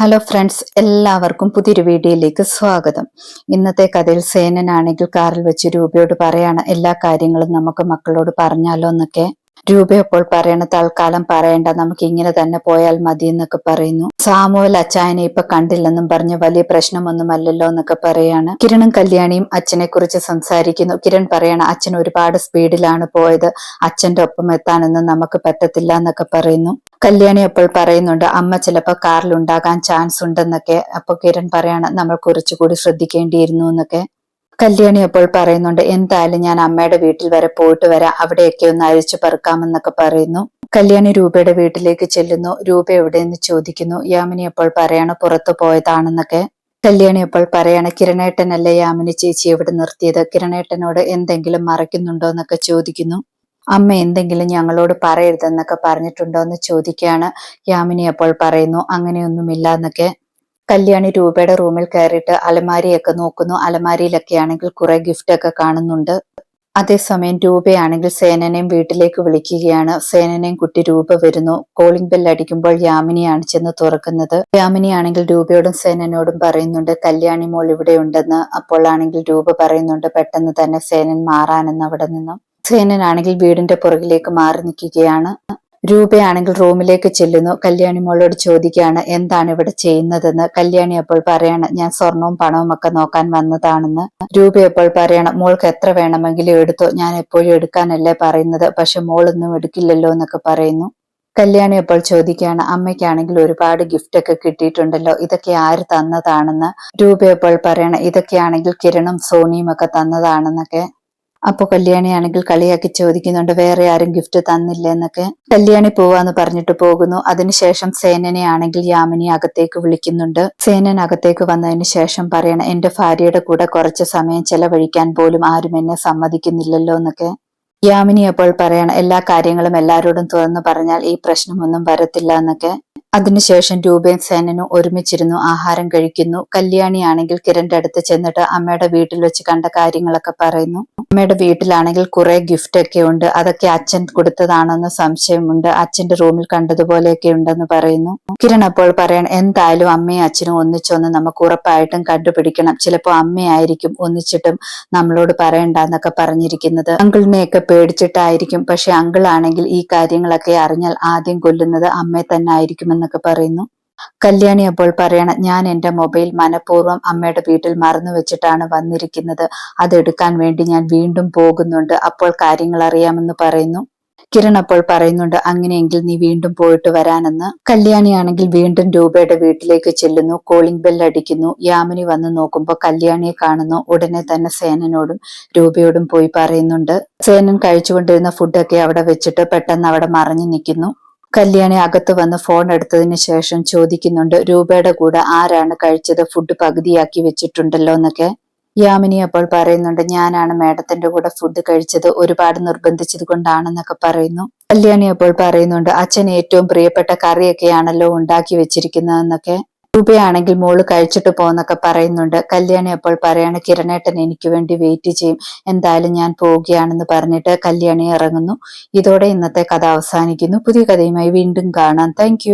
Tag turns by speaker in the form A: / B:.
A: Hello friends എല്ലാവർക്കും പുതിയൊരു വീഡിയോയിലേക്ക് സ്വാഗതം. ഇന്നത്തെ കഥയിൽ സേനനാണെങ്കിൽ കാറിൽ വെച്ച് രൂപയോട് പറയാണ് എല്ലാ കാര്യങ്ങളും നമുക്ക് മക്കളോട് പറഞ്ഞാലോ എന്നൊക്കെ. രൂപ പറയണ തൽക്കാലം പറയണ്ട നമുക്ക് ഇങ്ങനെ തന്നെ പോയാൽ മതി എന്നൊക്കെ പറയുന്നു. സാമുവൽ അച്ചായനെ ഇപ്പൊ കണ്ടില്ലെന്നും പറഞ്ഞ് വലിയ പ്രശ്നമൊന്നുമല്ലല്ലോ എന്നൊക്കെ പറയാണ്. കിരണും കല്യാണിയും അച്ഛനെ കുറിച്ച് സംസാരിക്കുന്നു. കിരൺ പറയണ അച്ഛൻ ഒരുപാട് സ്പീഡിലാണ് പോയത്. അച്ഛന്റെ ഒപ്പം എത്താനൊന്നും നമുക്ക് പറ്റത്തില്ല എന്നൊക്കെ പറയുന്നു. കല്യാണി അപ്പോൾ പറയുന്നുണ്ട് അമ്മ ചിലപ്പോൾ കാറിൽ ഉണ്ടാകാൻ ചാൻസ് ഉണ്ടെന്നൊക്കെ. അപ്പൊ കിരൺ പറയാണ് നമ്മൾ കുറച്ചുകൂടി ശ്രദ്ധിക്കേണ്ടിയിരുന്നു എന്നൊക്കെ. കല്യാണി അപ്പോൾ പറയുന്നുണ്ട് എന്തായാലും ഞാൻ അമ്മയുടെ വീട്ടിൽ വരെ പോയിട്ട് വരാം അവിടെയൊക്കെ ഒന്ന് അഴിച്ചു പറക്കാമെന്നൊക്കെ പറയുന്നു. കല്യാണി രൂപയുടെ വീട്ടിലേക്ക് ചെല്ലുന്നു രൂപ എവിടെയെന്ന് ചോദിക്കുന്നു. യാമിനി അപ്പോൾ പറയാണ് പുറത്തു പോയതാണെന്നൊക്കെ. കല്യാണി അപ്പോൾ പറയാണ് കിരണേട്ടനല്ലേ യാമിനി ചേച്ചി എവിടെ നിർത്തിയത്? കിരണേട്ടനോട് എന്തെങ്കിലും മറയ്ക്കുന്നുണ്ടോ? എന്നൊക്കെ ചോദിക്കുന്നു. അമ്മ എന്തെങ്കിലും ഞങ്ങളോട് പറയരുതെന്നൊക്കെ പറഞ്ഞിട്ടുണ്ടോ എന്ന് ചോദിക്കുകയാണ്. യാമിനി അപ്പോൾ പറയുന്നു അങ്ങനെയൊന്നുമില്ല എന്നൊക്കെ കല്യാണി രൂപയുടെ റൂമിൽ കയറിയിട്ട് അലമാരിയൊക്കെ നോക്കുന്നു. അലമാരിയിലൊക്കെ ആണെങ്കിൽ കുറെ ഗിഫ്റ്റ് ഒക്കെ കാണുന്നുണ്ട്. അതേസമയം രൂപയാണെങ്കിൽ സേനനെയും വീട്ടിലേക്ക് വിളിക്കുകയാണ്. സേനനെയും കുട്ടി രൂപ വരുന്നു. കോളിംഗ് ബെൽ അടിക്കുമ്പോൾ യാമിനിയാണ് ചെന്ന് തുറക്കുന്നത്. യാമിനിയാണെങ്കിൽ രൂപയോടും സേനനോടും പറയുന്നുണ്ട് കല്യാണി മോൾ ഇവിടെ ഉണ്ടെന്ന് അപ്പോൾ ആണെങ്കിൽ രൂപ പറയുന്നുണ്ട് പെട്ടെന്ന് തന്നെ സേനൻ മാറാനെന്ന് അവിടെ നിന്നും. സേനനാണെങ്കിൽ വീടിന്റെ പുറകിലേക്ക് മാറി നിൽക്കുകയാണ്. രൂപയാണെങ്കിൽ റൂമിലേക്ക് ചെല്ലുന്നു. കല്യാണി മോളോട് ചോദിക്കുകയാണ് എന്താണ് ഇവിടെ ചെയ്യുന്നതെന്ന്? കല്യാണി അപ്പോൾ പറയാണ് ഞാൻ സ്വർണവും പണവും ഒക്കെ നോക്കാൻ വന്നതാണെന്ന്. രൂപ അപ്പോൾ പറയണം മോൾക്ക് എത്ര വേണമെങ്കിലും എടുത്തോ ഞാൻ എപ്പോഴും എടുക്കാനല്ലേ പറയുന്നത് പക്ഷെ മോളൊന്നും എടുക്കില്ലല്ലോ എന്നൊക്കെ പറയുന്നു. കല്യാണി അപ്പോൾ ചോദിക്കുകയാണ് അമ്മയ്ക്കാണെങ്കിൽ ഒരുപാട് ഗിഫ്റ്റ് ഒക്കെ കിട്ടിയിട്ടുണ്ടല്ലോ ഇതൊക്കെ ആര് തന്നതാണെന്ന്? രൂപ അപ്പോൾ പറയണം ഇതൊക്കെയാണെങ്കിൽ കിരണും സോണിയും ഒക്കെ തന്നതാണെന്നൊക്കെ. അപ്പൊ കല്യാണിയാണെങ്കിൽ കളിയാക്കി ചോദിക്കുന്നുണ്ട് വേറെ ആരും ഗിഫ്റ്റ് തന്നില്ല എന്നൊക്കെ കല്യാണി പോവാന്ന് പറഞ്ഞിട്ട് പോകുന്നു. അതിനുശേഷം സേനനെ ആണെങ്കിൽ യാമിനി അകത്തേക്ക് വിളിക്കുന്നുണ്ട്. സേനൻ അകത്തേക്ക് വന്നതിന് ശേഷം പറയണം എന്റെ ഭാര്യയുടെ കൂടെ കുറച്ച് സമയം ചെലവഴിക്കാൻ പോലും ആരും എന്നെ സമ്മതിക്കുന്നില്ലല്ലോ എന്നൊക്കെ യാമിനി അപ്പോൾ പറയണം എല്ലാ കാര്യങ്ങളും എല്ലാവരോടും തുറന്നു പറഞ്ഞാൽ ഈ പ്രശ്നമൊന്നും വരത്തില്ല എന്നൊക്കെ. അതിനുശേഷം രൂപേൻ സേനനും ഒരുമിച്ചിരുന്നു ആഹാരം കഴിക്കുന്നു. കല്യാണിയാണെങ്കിൽ കിരന്റെ അടുത്ത് ചെന്നിട്ട് അമ്മയുടെ വീട്ടിൽ വെച്ച് കണ്ട കാര്യങ്ങളൊക്കെ പറയുന്നു. അമ്മയുടെ വീട്ടിലാണെങ്കിൽ കുറെ ഗിഫ്റ്റ് ഒക്കെ ഉണ്ട്. അതൊക്കെ അച്ഛൻ കൊടുത്തതാണെന്ന് സംശയമുണ്ട്. അച്ഛന്റെ റൂമിൽ കണ്ടതുപോലെയൊക്കെ ഉണ്ടെന്ന് പറയുന്നു. കിരൺ അപ്പോൾ പറയണം എന്തായാലും അമ്മയും അച്ഛനും ഒന്നിച്ചൊന്ന് നമുക്ക് ഉറപ്പായിട്ടും കണ്ടുപിടിക്കണം. ചിലപ്പോൾ അമ്മയായിരിക്കും ഒന്നിച്ചിട്ടും നമ്മളോട് പറയണ്ടെന്നൊക്കെ പറഞ്ഞിരിക്കുന്നത്. അങ്കിളിനെയൊക്കെ പേടിച്ചിട്ടായിരിക്കും. പക്ഷെ അങ്കിളാണെങ്കിൽ ഈ കാര്യങ്ങളൊക്കെ അറിഞ്ഞാൽ ആദ്യം കൊല്ലുന്നത് അമ്മയെ തന്നെ ആയിരിക്കുമെന്ന് എന്നൊക്കെ പറയുന്നു. കല്യാണി അപ്പോൾ പറയണം ഞാൻ എന്റെ മൊബൈൽ മനഃപൂർവം അമ്മയുടെ വീട്ടിൽ മറന്നു വെച്ചിട്ടാണ് വന്നിരിക്കുന്നത്. അതെടുക്കാൻ വേണ്ടി ഞാൻ വീണ്ടും പോകുന്നുണ്ട്. അപ്പോൾ കാര്യങ്ങൾ അറിയാമെന്ന് പറയുന്നു. കിരൺ അപ്പോൾ പറയുന്നുണ്ട് അങ്ങനെയെങ്കിൽ നീ വീണ്ടും പോയിട്ട് വരാനെന്ന്. കല്യാണിയാണെങ്കിൽ വീണ്ടും രൂപയുടെ വീട്ടിലേക്ക് ചെല്ലുന്നു കോളിംഗ് ബെൽ അടിക്കുന്നു. യാമിനി വന്ന് നോക്കുമ്പോൾ കല്യാണിയെ കാണുന്നു. ഉടനെ തന്നെ സേനനോടും രൂപയോടും പോയി പറയുന്നുണ്ട്. സേനൻ കഴിച്ചുകൊണ്ടിരുന്ന ഫുഡൊക്കെ അവിടെ വെച്ചിട്ട് പെട്ടെന്ന് അവിടെ മറഞ്ഞു നിൽക്കുന്നു. കല്യാണി അകത്ത് വന്ന് ഫോൺ എടുത്തതിന് ശേഷം ചോദിക്കുന്നുണ്ട് രൂപയുടെ കൂടെ ആരാണ് കഴിച്ചത്? ഫുഡ് പകുതിയാക്കി വെച്ചിട്ടുണ്ടല്ലോ എന്നൊക്കെ. യാമിനി അപ്പോൾ പറയുന്നുണ്ട് ഞാനാണ് മേഡത്തിന്റെ കൂടെ ഫുഡ് കഴിച്ചത് ഒരുപാട് നിർബന്ധിച്ചത് കൊണ്ടാണെന്നൊക്കെ പറയുന്നു. കല്യാണി അപ്പോൾ പറയുന്നുണ്ട് അച്ഛൻ ഏറ്റവും പ്രിയപ്പെട്ട കറിയൊക്കെയാണല്ലോ ഉണ്ടാക്കി വെച്ചിരിക്കുന്നതെന്നൊക്കെ രൂപയാണെങ്കിൽ മോൾ കഴിച്ചിട്ട് പോന്നൊക്കെ പറയുന്നുണ്ട്. കല്യാണി അപ്പോൾ പറയാണ് കിരണേട്ടൻ എനിക്ക് വേണ്ടി വെയിറ്റ് ചെയ്യും. എന്തായാലും ഞാൻ പോവുകയാണെന്ന് പറഞ്ഞിട്ട് കല്യാണി ഇറങ്ങുന്നു. ഇതോടെ ഇന്നത്തെ കഥ അവസാനിക്കുന്നു. പുതിയ കഥയുമായി വീണ്ടും കാണാം. താങ്ക്